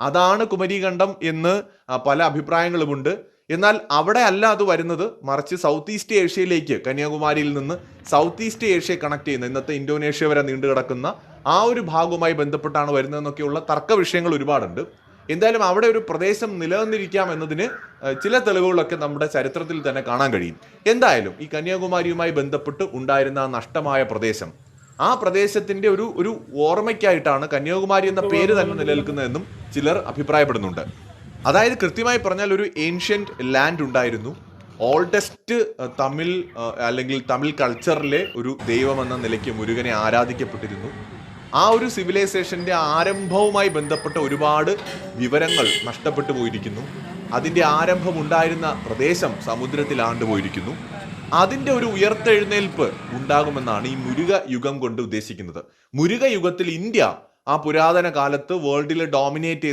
അതാണ് കുമരികണ്ഠം എന്ന് പല അഭിപ്രായങ്ങളുമുണ്ട്. എന്നാൽ അവിടെ അല്ല അത് വരുന്നത്. മറിച്ച് സൗത്ത് ഈസ്റ്റ് ഏഷ്യയിലേക്ക് കന്യാകുമാരിയിൽ നിന്ന് സൗത്ത് ഈസ്റ്റ് ഏഷ്യയെ കണക്ട് ചെയ്യുന്ന ഇന്നത്തെ ഇന്തോനേഷ്യ വരെ നീണ്ടു കിടക്കുന്ന ആ ഒരു ഭാഗവുമായി ബന്ധപ്പെട്ടാണ് വരുന്നതെന്നൊക്കെയുള്ള തർക്ക വിഷയങ്ങൾ ഒരുപാടുണ്ട്. എന്തായാലും അവിടെ ഒരു പ്രദേശം നിലനിന്നിരിക്കാം എന്നതിന് ചില തെളിവുകളൊക്കെ നമ്മുടെ ചരിത്രത്തിൽ തന്നെ കാണാൻ കഴിയും. എന്തായാലും ഈ കന്യാകുമാരിയുമായി ബന്ധപ്പെട്ട് ഉണ്ടായിരുന്ന നഷ്ടമായ പ്രദേശം ആ പ്രദേശത്തിന്റെ ഒരു ഒരു ഓർമ്മയ്ക്കായിട്ടാണ് കന്യാകുമാരി എന്ന പേര് തന്നെ നിലനിൽക്കുന്നതെന്നും ചിലർ അഭിപ്രായപ്പെടുന്നുണ്ട്. അതായത് കൃത്യമായി പറഞ്ഞാൽ ഒരു ഏൻഷ്യന്റ് ലാൻഡ് ഉണ്ടായിരുന്നു. ഓൾഡസ്റ്റ് തമിഴ് അല്ലെങ്കിൽ തമിഴ് കൾച്ചറിലെ ഒരു ദൈവമെന്ന നിലയ്ക്ക് മുരുകനെ ആരാധിക്കപ്പെട്ടിരുന്നു. ആ ഒരു സിവിലൈസേഷന്റെ ആരംഭവുമായി ബന്ധപ്പെട്ട ഒരുപാട് വിവരങ്ങൾ നഷ്ടപ്പെട്ടു പോയിരിക്കുന്നു. അതിന്റെ ആരംഭമുണ്ടായിരുന്ന പ്രദേശം സമുദ്രത്തിൽ ആണ്ടുപോയിരിക്കുന്നു. അതിന്റെ ഒരു ഉയർത്തെഴുന്നേൽപ്പ് ഉണ്ടാകുമെന്നാണ് ഈ മുരുക യുഗം കൊണ്ട് ഉദ്ദേശിക്കുന്നത്. മുരുക യുഗത്തിൽ ഇന്ത്യ ആ പുരാതന കാലത്ത് വേൾഡിൽ ഡോമിനേറ്റ്